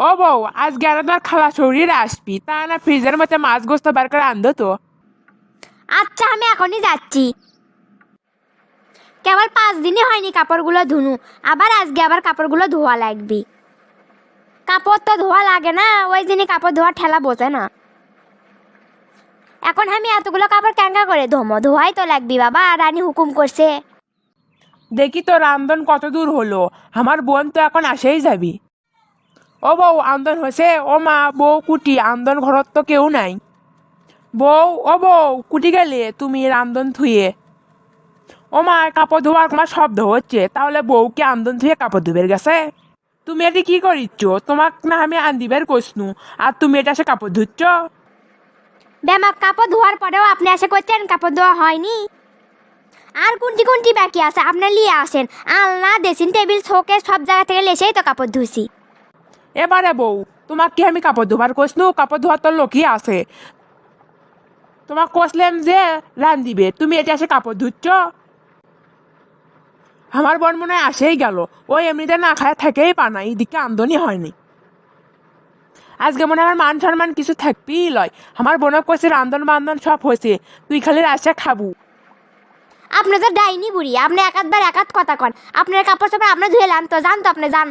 ও বউ আজকে আর তোমার খালা শরীর আসবি তা না ফ্রিজের মধ্যে মাছ গোস্ত বার করে আনতো তো আচ্ছা আমি এখনই যাচ্ছি কেবল পাঁচ দিনই হয়নি কাপড়গুলো ধুনু আবার আজকে আবার কাপড়গুলো ধোয়া লাগবে কাপড় তো ধোয়া লাগে না ওই দিনই কাপড় ধোয়া ঠেলা বোঝে না এখন আমি এতগুলো কাপড় ক্যাঙ্কা করে ধোমো ধোয়াই তো লাগবি বাবা রানী হুকুম করছে দেখি তো রান্ধন কত দূর হলো আমার বোন তো এখন আসেই যাবি ও বউ আন্দন হয়েছে ও মা, বউ, কুটি আন্দন ঘরত তো কেউ নাই। বউ ও বউ, কুটি গেলে, তুমি রান্ধন থুয়ে ও মা কাপড় ধোয়ার তোমার শব্দ হচ্ছে। তাহলে বউকে আন্দন থুয়ে কাপড় ধুবের গেছে। তুমি এটি কি করিচ্ছ তোমাক না আমি আন্দিবের কইসনু আর তুমি এটা সে কাপড় ধুচ্ছ ব্যামা কাপড় ধোয়ার পরেও আপনি এসে করতেন কাপড় ধোয়া হয়নি। আর কোনটি কোনটি বাকি আছে? আপনার নিয়ে আসেন আলনা ড্রেসিং টেবিল শোকে সব জায়গা থেকে লেসেই তো কাপড় ধুইছি। এবারে বউ, তোমাক কি আমি কাপড় ধোবার কইসনু কাপড় ধোয়ার তোর লোকই আছে। তোমাক কষলাম যে রান্দিবে তুমি এটা এসে কাপড় ধুচ্ছ আমার বোন মনে হয় আসেই গেল। ওই এমনিতে না খায় থেকেই পানা এদিকে আমদনি হয়নি। আজকে মনে আমার মান সম্মান কিছু থাকবেই লয়। আমার বোনক কইছে রান্ধন বান্ধন সব হয়েছে তুই খালি আসে খাবু। আপনি তো ডাইনি বুড়ি আপনি একাধবার একাধ কথা কন। আপনার কাপড় চাপড় আপনি ধুয়ে লান তো যান তো আপনি যান